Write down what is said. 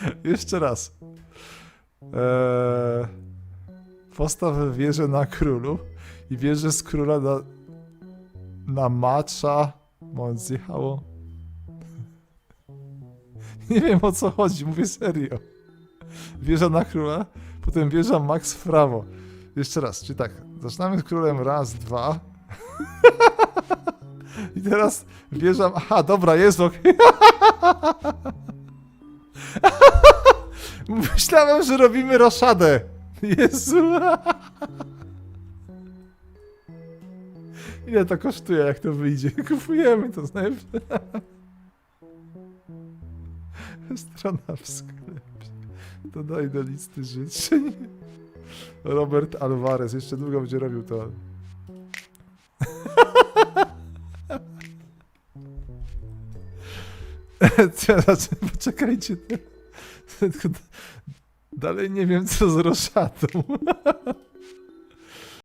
Jeszcze raz. Eee, postaw wieżę na królu i wieżę z króla na, na macza. Moment, zjechało. Nie wiem o co chodzi, mówię serio. Wieża na króla, potem wieża max w prawo. Jeszcze raz, czyli tak, zaczynamy z królem raz, dwa. I teraz wieża... Aha, dobra, jest ok. Myślałem, że robimy roszadę. Jezu. Ile to kosztuje, jak to wyjdzie? Kupujemy to najlepsze. Strona w sklepie. Dodaj do listy życzeń. Robert Alvarez. Jeszcze długo będzie robił to. Poczekajcie. Dalej nie wiem, co z roszadą.